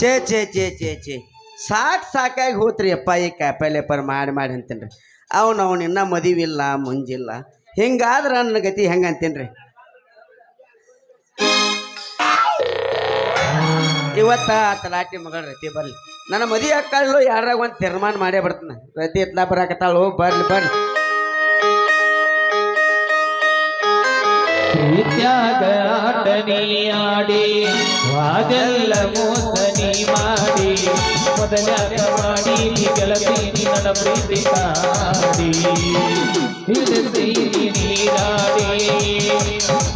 ಛೇ ಚೇ ಚೇ ಚೇ ಚೇ ಸಾಕು ಸಾಕಾಗಿ ಹೋತ್ರಿ ಅಪ್ಪ ಈ ಕಾಯಿಪಲ್ಲೆ ಪರ್ ಮಾಡಿ ಮಾಡಿ ಅಂತೇನ್ರಿ. ಅವ್ನು ಅವ್ನು ಇನ್ನೂ ಮದುವಿಲ್ಲ, ಮುಂಜಿಲ್ಲ. ಹಿಂಗಾದ್ರೆ ನನ್ನ ಗತಿ ಹೆಂಗೆ ಅಂತೇನ್ರಿ? ಇವತ್ತ ತಲಾಟಿ ಮಗಳ ರತಿ ಬರ್ಲಿ. ನನ್ನ ಮದಿ ಅಕ್ಕಳು ಯಾರಾಗ ಒಂದು ತೀರ್ಮಾನ ಮಾಡೇ ಬರ್ತಾನೆ. ರತಿ ಎತ್ಲಾ ಬರಾಕತ್ತಾಳು, ಬರ್ಲಿ ಬರ್ಲಿ. ಪ್ರೀತ್ಯಾಗ ಆಟನಿಯಾಡಿ ವಾದೆಲ್ಲ ಮೋಸನಿ ಮಾಡಿ ಮೊದಲಾಗ ಮಾಡಿ ಗೆಳತೀನಿ ನನ್ನ ಪ್ರೀತಿ ಮಾಡಿ ಇಳಿಸಿ ನೀರಾಡಿ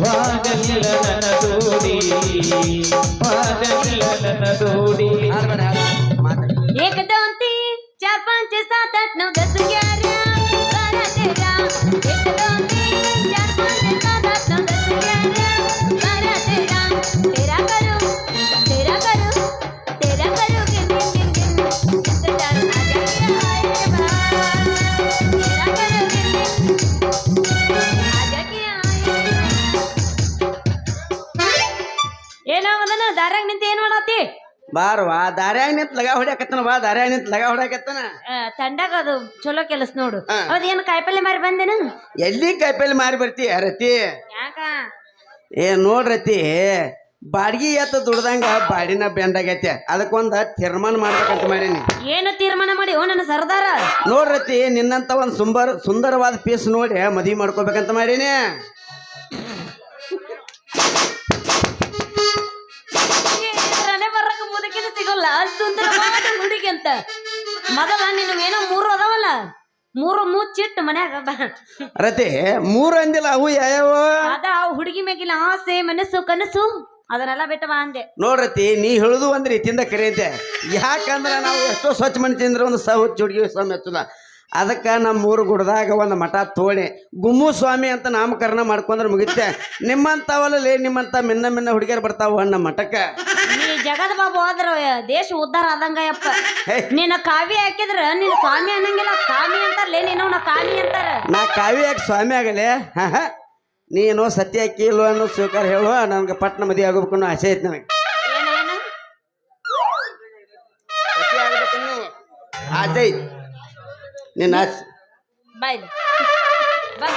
ವಾದೆಲ್ಲ ನನ್ನ ದೂಡಿ ವಾದೆಲ್ಲ ನನ್ನ ದೂಡಿ ಏಕದಂತಿ ಚಾರ್ ಪಾಂಚ ಸಾತ್ ಆಟ್ ನೌ ದಸ್ ಬಾರ್ವಾ ದಾರ್ಯಾಗ ನಿಂತ ಲಗ ಹೊಡ್ಯಾಕತ್ತನ ಬಾ ದಾರ್ಯಾಗ ನಿಂತ ಲಗ ಹೊಡ್ಯಾಕತ್ತನ. ತಂಡಾಗ ಅದು ಚಲೋ ಕೆಲಸ ನೋಡು. ಅದೇನು ಕಾಯಿಪಲ್ಲೆ ಮಾರಿ ಬಂದೇನ? ಎಲ್ಲಿ ಕಾಯಿಪಲ್ಲೆ ಮಾರಿ ಬರ್ತಿ ರತಿ ಯಾಕ? ಏ ನೋಡ್ರತಿ ಬಾಡಿಗೆ ಎತ್ತ ದುಡ್ದಂಗ ಬಾಡಿನ ಬೆಂಡಾಗೈತೆ. ಅದಕ್ಕೊಂದ ತೀರ್ಮಾನ ಮಾಡ್ಬೇಕಂತ ಮಾಡೀನಿ. ಏನು ತೀರ್ಮಾನ ಮಾಡಿ? ಓ ನನ್ನ ಸರ್ದಾರ. ನೋಡ್ರತಿ ನಿನ್ನಂತ ಒಂದು ಸುಂಬರ್ ಸುಂದರವಾದ ಪೀಸ್ ನೋಡಿ ಮದ್ವಿ ಮಾಡ್ಕೋಬೇಕಂತ ಮಾಡೀನಿ. ಸಿಗೋಲ್ಲ ಸುಂದರವಾದ ಹುಡುಗಿ ಅಂತ. ಮೊದಲ ಏನೋ ಮೂರು ಅದಾವಲ್ಲ? ಮೂರು ಮುಚ್ಚಿಟ್ಟು ಮನ್ಯಾಗ ರತಿ ಮೂರು ಅಂದಿಲ್ಲ ಅವು ಯಾವ ಅದ ಆ ಹುಡುಗಿ ಮ್ಯಾಗಿನ ಆಸೆ ಮನಸ್ಸು ಕನಸು ಅದನ್ನೆಲ್ಲ ಬಿಟ್ಟವ ಅಂದೆ. ನೋಡ್ರತಿ ನೀ ಹೇಳುದು ಒಂದ್ ತಿಂದ ಕರೆಯಂತೆ. ಯಾಕಂದ್ರ ನಾವು ಎಷ್ಟೋ ಸ್ವಚ್ಛ ಮನೆ ತಿಂದ್ರೆ ಒಂದು ಸಹ ಹುಡುಗಿ ಸ್ವಾಮಿ ಮೆಚ್ಚಲ್ಲ ಅದಕ್ಕೆ ನಮ್ಮ ಊರು ಗುಡ್ದಾಗ ಒಂದು ಮಠ ತೋಣೆ. ಗುಮ್ಮು ಸ್ವಾಮಿ ಅಂತ ನಾಮಕರಣ ಮಾಡ್ಕೊಂಡ್ರೆ ಮುಗಿತೆ ನಿಮ್ಮಂಥವಲ್ಲೇ ನಿಮ್ಮಂತ ಮಿನ್ನ ಮಿನ್ನ ಹುಡುಗಿಯರು ಬರ್ತಾವ ನಮ್ಮ ಮಠಕ್ಕೆ. ನೀ ಜಗದ ಬಾಬು ಹೋದ್ರೆ ದೇಶ ಉದ್ಧಾರ ಆದಂಗ ಯಪ್ಪ. ಹೇ. ನಿನ್ನ ಕಾವಿ ಹಾಕಿದ್ರ ನಿನ್ನ ಸ್ವಾಮಿ ಅನ್ನಂಗಿಲ್ಲ. ಕಾಮಿ ಅಂತಾರಲೇ ನೀನು ನಾ ಕಾಮಿ ಅಂತಾರ. ನಾ ಕಾವಿ ಹಾಕಿ ಸ್ವಾಮಿ ಆಗಲಿ? ನೀನು ಸತ್ಯ ಕೀಲು ಅನ್ನೋ ಸ್ವೀಕಾರ ಹೇಳು ನನಗೆ ಪಟ್ಟಣ ಮದುವೆ ಆಗಬೇಕು ಅನ್ನೋ ಆಸೆ ಐತೆ ನನಗೆ. ಆಸೆ ಐತಿ. ನಿನ್ನ ಆಸೆ ಬಾಯ್ ಬಾ ಬಾ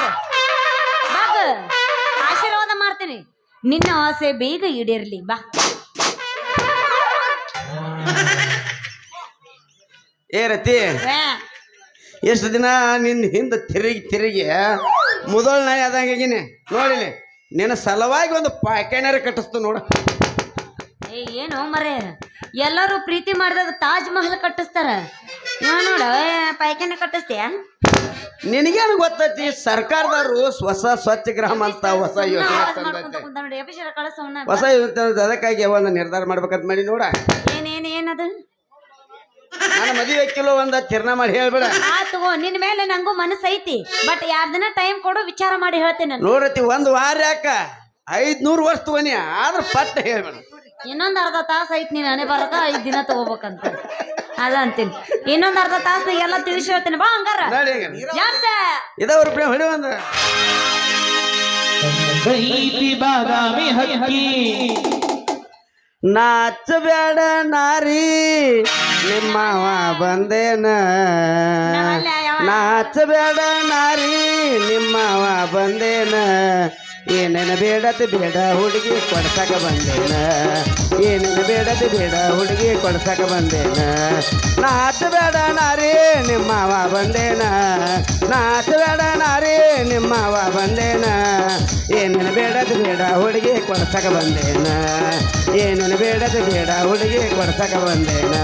ಆಶೀರ್ವಾದ ಮಾಡ್ತೀನಿ. ನಿನ್ನ ಆಸೆ ಬೇಗ ಈಡೇರ್ಲಿ. ಬಾ. ಏ ರತಿ ಎಷ್ಟು ದಿನ ನಿನ್ನ ಹಿಂದೆ ತಿರುಗಿ ತಿರುಗಿ ಮೊದಲ ನಾಯಿ ಆದಂಗಾಗಿನಿ ನೋಡಿಲಿ ನಿನ್ನ ಸಲುವಾಗಿ ಒಂದು ಪಾಕೆನಾರ ಕಟ್ಟಿಸ್ತು ನೋಡ. ಏ ಏನು ಮರೆ ಎಲ್ಲರೂ ಪ್ರೀತಿ ಮಾಡಿದಾಗ ತಾಜ್ ಮಹಲ್ ಕಟ್ಟಿಸ್ತಾರ. ಇವ ನೋಡ ಪೈಖಾನೆ ಕಟ್ಟಿಸ್ತೀಯ? ನಿನಗೇನು ಗೊತ್ತೈತಿ? ಸರ್ಕಾರದವರು ಹೊಸ ಸ್ವಚ್ಛ ಗ್ರಾಮ ಅಂತ ಹೊಸ ಯೋಜನೆ ತಂದೈತೆ ನೋಡಿ ಎಪಿಸರ ಕಳಿಸೋಣ ಹೊಸ ಯೋಜನೆ ತಂದೈತೆ. ಅದಕ್ಕಾಗಿ ಒಂದು ನಿರ್ಧಾರ ಮಾಡ್ಬೇಕಂತ ಮಾಡಿ ನೋಡ. ಏನೇನ್ ಏನದು? ನನ್ನ ಮದುವೆ ಕಿಲೋ ಒಂದ ತಿರ್ನ ಮಾಡಿ ಹೇಳ್ಬೇಡ. ಆ ತಗೋ ನಿನ್ ಮೇಲೆ ನಂಗೂ ಮನಸ್ಸು ಐತಿ. ಬಟ್ ಎರಡ್ ದಿನ ಟೈಮ್ ಕೊಡು ವಿಚಾರ ಮಾಡಿ ಹೇಳ್ತೇನೆ ನಾನು. ನೋಡತಿ ಒಂದು ವಾರ ಯಾಕ? ಐದ್ನೂರು ವರ್ಷ ತಗೋನಿ ಆದ್ರೆ ಪಟ್ಟ ಹೇಳ್ಬೇಡ. ಇನ್ನೊಂದ್ ಅರ್ಧ ತಾಸು ಐತಿ ನೀನ್ ಅನೇ ಬರಕ ಐದ್ ದಿನ ತಗೋಬೇಕಂತ. ಅದ ಅಂತೀನಿ. ಇನ್ನೊಂದ್ ಅರ್ಧ ತಾಸು ಎಲ್ಲ ತಿಳಿಸಿ ಹೇಳ್ತೇನೆ ಬಾ ಹಂಗಾರ. ನೋಡಿ ಈಗ ಯಾಕ ಇದವ್ರ ಪ್ರೇಮ ಹೊಡಿ ಒಂದು ಐತಿ ಬಾದಾಮಿ ಹಕ್ಕಿ. ನಾಚಬೇಡ ನಾರಿ ನಿಮ್ಮವ ಬಂದೇನ. ನಾವಲ್ಲ ಯಾವ. ನಾಚಬೇಡ ನಾರಿ ನಿಮ್ಮವ ಬಂದೇನ. ಏನೇನ ಬೇಡದ ಬೇಡ ಹುಡುಗಿ ಕೊಡ್ಸಕ ಬಂದೇನ? ಏನೇನು ಬೇಡದ ಬೇಡ ಹುಡುಗಿ ಕೊಡ್ಸಕ ಬಂದೇನ? ನಾಚಬೇಡ ನಾರೇ ನಿಮ್ಮವ ಬಂದೇನ? ನಾಚಬೇಡ ನಾರೇ ನಿಮ್ಮವ ಬಂದೇನ? ಏನೇನು ಬೇಡದ ಬೇಡ ಹುಡುಗಿ ಕೊಡ್ಸಕ ಬಂದೇನ? ಏನೇನು ಬೇಡದ ಬೇಡ ಹುಡುಗಿ ಕೊಡ್ಸಕ ಬಂದೇನ?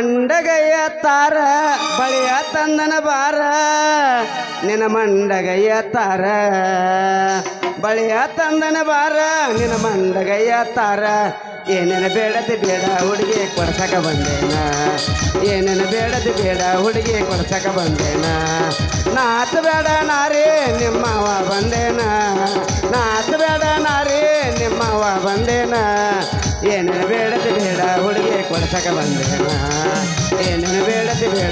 ಮಂಡಗಯ್ಯ ತಾರ, ಬಳಿಯ ತಂದನ ಬಾರ. ನಿನ್ನ ಮಂಡಗಯ್ಯ ತಾರ, ಬಳಿಯ ತಂದನ ಬಾರ. ನಿನ್ನ ಮಂಡಗಯ್ಯ ತಾರ, ಏನೇನು ಬೇಡದು ಬೇಡ ಹುಡುಗಿ ಕೊಡ್ಸಕ ಬಂದೇನ. ಏನೇನು ಬೇಡದು ಬೇಡ ಹುಡುಗಿ ಕೊಡ್ಸಕ ಬಂದೇನ. ನಾಚ ಬೇಡ ನಾರಿ ನಿಮ್ಮವ ಬಂದೇನ. ನಾಚ ಬೇಡ ನಾರಿ ನಿಮ್ಮವ ಬಂದೇನ. ಏನೇನು ಬೇಡದೆ ಬೇಡ ಹುಡುಗಿ ಕೊಡ್ಸಕ ಬಂದೇನ.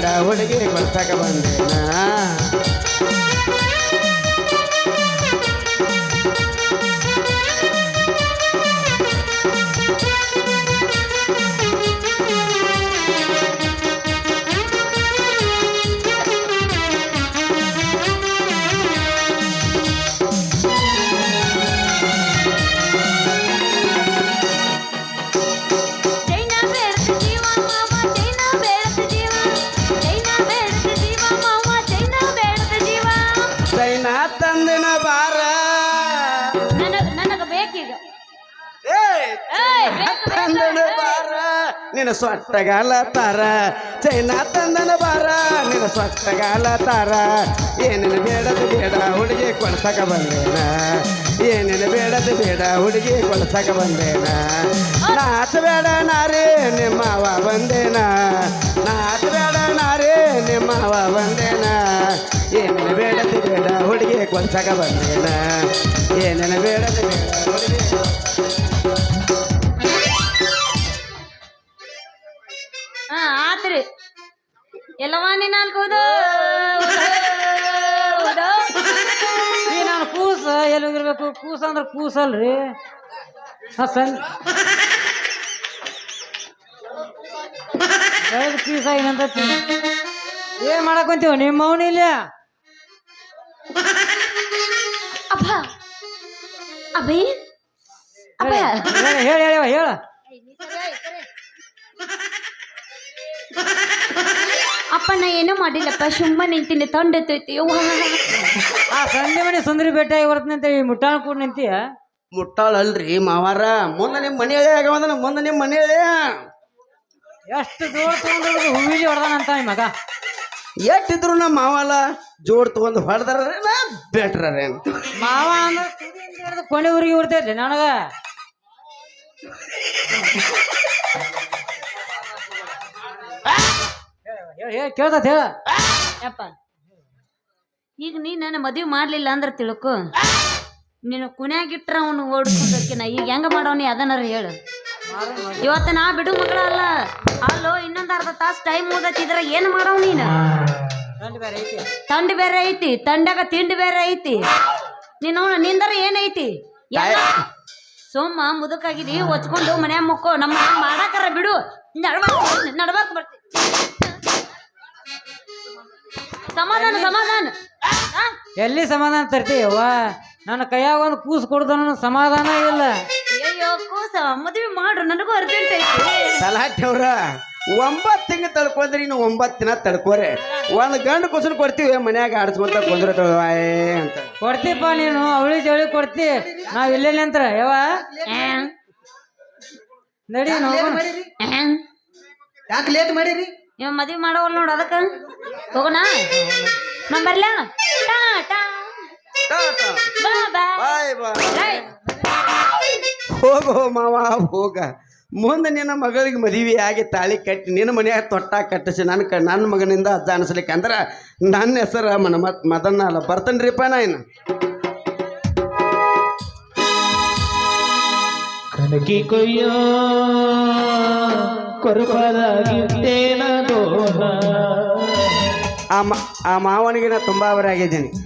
ಹುಡುಗಿ ಕೊಡ್ಸಕ ಬಂದೇನ? ನಿನ್ನ ಸೊಟ್ಟಗಾಲ ತಾರ. ಚೈನಾ ತಂದನ ಬಾರ. ನಿನ್ನ ಸೊಟ್ಟಗಾಲ ತಾರ. ಏನೇನು ಬೇಡದು ಬೇಡ, ಹುಡುಗಿ ಕೊಡ್ಸಕ ಬಂದೇನ. ಏನೇನು ಬೇಡದು ಬೇಡ, ಹುಡುಗಿ ಕೊಡ್ಸಕ ಬಂದೇನ. ನಾಚ ಬೇಡ ನಾರೇ ನಿಮ್ಮವ ಬಂದೇನ. ನಾಚ ಬೇಡ ನಾರೇ ನಿಮ್ಮವ ಬಂದೇನ. ಏನೇನು ಬೇಡದು ಬೇಡ, ಹುಡುಗಿ ಕೊಡ್ಸಕ ಬಂದೇನ. ಏನೇನು ಬೇಡದು ಬೇಡ, ಹುಡುಗಿ ಎಲ್ಲವಾ ನಾಲ್ಕುದು ಈ ನಾನು ಕೂಸ ಎಲ್ಲಿ ಹೋಗಿರ್ಬೇಕು? ಕೂಸ ಅಂದ್ರೆ ಕೂಸಲ್ರಿ ಹಾ ಸಂ ಬೆಳೆದ ಪೀಸ ಏನಂತ ಏನ್ ಮಾಡಕೊಂತೀವ ಕುಂತೀವ ನಿಮ್ಮ ಅವನ ಇಲ್ಲ ಅಪ್ಪ. ಅಭಿ ಅಪ್ಪ. ಹೇಳಿ ಹೇಳಿ ಹೇಳಿ ಹೇಳ ಅಪ್ಪ ನಾ ಏನೂ ಮಾಡಿಲ್ಲಪ್ಪ ಸುಮ್ಮ ನಿಂತೀನಿ ತೊಂಡೆ ಯವ್ವ ಆ ಸಂಜೆ ಮನೆ ಸುಂದರಿ ಭೇಟಿಯಾಗಿ ಬರ್ತೀನಿ ಅಂತ ಈ ಮುಟ್ಟಾಳ ಕೂಡ ನಿಂತೀಯ? ಮುಟ್ಟಾಳಲ್ರಿ ಮಾವಾರ. ಮುಂದೆ ನಿಮ್ಮ ಮನೆಯಲ್ಲೇ ಆಗವಂದ್ರೆ ಮೊನ್ನ ಮುಂದೆ ನಿಮ್ಮ ಮನೆಯಲ್ಲೇ. ಎಷ್ಟು ದೂರ ತಗೊಂಡು ಹೂವಿಲಿ ಹೊಡೆದಾನಂತ ನಿಮ್ಮ ಮಗ. ಎಷ್ಟಿದ್ರು ನಮ್ಮ ಮಾವಲ್ಲ ಜೋಡ್ ತಗೊಂಡು ಹೊಡೆದ್ರೆ ಬೆಟ್ರೇನು ಮಾವ ಅಂದ್ರೆ ಕೊನೆ ಊರಿಗೆ ಉರ್ತೈತಿ ನನಗ. ಹೇಳ ಕೇಳ್ತತ್ ಹೇಳ. ಯಪ್ಪ. ಈಗ ನೀ ನನ್ನ ಮದುವೆ ಮಾಡ್ಲಿಲ್ಲ ಅಂದ್ರೆ ತಿಳ್ಕೊ. ನೀನು ಕುನ್ಯಾಗಿಟ್ರ ಅವನು ಓಡಿಸ್ಕೊಂಡಕ್ಕೆ ನಾ ಈಗ ಹೆಂಗ ಮಾಡವನಿ ಅದನ್ನಾರ ಹೇಳು. ಇವತ್ತು ನಾ ಬಿಡು ಮಗಳ ಅಲ್ಲ ಅಲ್ಲೋ ಇನ್ನೊಂದ್ ಅರ್ಧ ತಾಸು ಟೈಮ್ ಓದತ್ತಿದ್ರ ಏನ್ ಮಾಡವ್ ನೀನು? ತಂಡ ಬೇರೆ ಐತಿ. ತಂಡಿ ಬೇರೆ ಐತಿ ತಂಡಾಗ ತಿಂಡಿ ಬೇರೆ ಐತಿ. ನೀನು ನಿಂದರ ಏನೈತಿ ಸೋಮ ಮುದುಕಾಗಿದಿ ಒಚ್ಕೊಂಡು ಮನ್ಯಾಗ ಮುಕ್ಕೋ ನಮ್ಮ ಮಾಡಾಕರ ಬಿಡು. ನಡ್ಬಾರ್ದು ನಡ್ಬಾರ್ದು ಬರ್ತಿ. ಸಮಾಧಾನ ಸಮಾಧಾನ? ಎಲ್ಲಿ ಸಮಾಧಾನ ತರ್ತೀವ ನನ್ನ ಕೈಯಾಗ ಒಂದು ಕೂಸು ಕೊಡ್ದ ಸಮಾಧಾನ ಇಲ್ಲ. ಅಯ್ಯೋ ಕೂಸ ಮದುವೆ ಮಾಡ್ರು ನನಗೂ ಅರ್ಜೆಂಟ್ ಐತಿ ತಲಾಟೆ ಅವ್ರ ಒಂಬತ್ತು ತಿಂಗಳು ತಡ್ಕೊಂಡ್ರಿ ಇನ್ನು ಒಂಬತ್ತು ದಿನ ತಡ್ಕೋರೆ. ಒಂದು ಗಂಡು ಕುಸನ್ ಕೊಡ್ತೀವಿ ಮನ್ಯಾಗ ಆಡಿಸ್ಕೊಂತ ಕುಂದ್ರ ಅಂತ. ಕೊಡ್ತೀಪ ನೀನು ಅವಳಿ ಜವಳಿ ಕೊಡ್ತಿ. ನಾವ್ ಇಲ್ಲೇ ನಿಂತ್ರ ಯಾವ ನಡಿ ಯಾಕೆ ಲೇಟ್ ಮಾಡಿರಿ? ಇವ ಮದ್ವಿ ಮಾಡೋವಲ್ ನೋಡು ಅದಕ್ಕ. ಹೋಗೋಣ? ನಾ ಬರ್ಲಾ? ಟಾ ಟಾ. ಬಾ ಬಾ. ಬಾಯ್ ಹೋಗೋ ಮಾವ ಹೋಗ. ಮುಂದೆ ನಿನ್ನ ಮಗಳಿಗೆ ಮದುವೆ ಆಗಿ ತಾಳಿ ಕಟ್ಟಿ ನಿನ್ನ ಮನೆಯಾಗ ತೊಟ್ಟ ಕಟ್ಟಿಸಿ ನನ್ನ ಕ ನನ್ನ ಮಗನಿಂದ ಅಜ್ಜ ಅನಿಸ್ಲಿಕ್ಕೆ ಅಂದ್ರೆ ನನ್ನ ಹೆಸರು ಮನ ಮತ್ ಮದನ್ನ ಅಲ್ಲ. ಬರ್ತೇನ್ರಿಪ್ಪ ನಾ ಇನ್ನು. ಕನಕಿ ಕೊಯ್ಯೋ ಕೊರಪದಾಗಿದ್ದೇನ ಆ ಮ ಆ ಮಾವನಿಗೆ ನಾನು ತುಂಬ ಅವರಾಗಿದ್ದೀನಿ.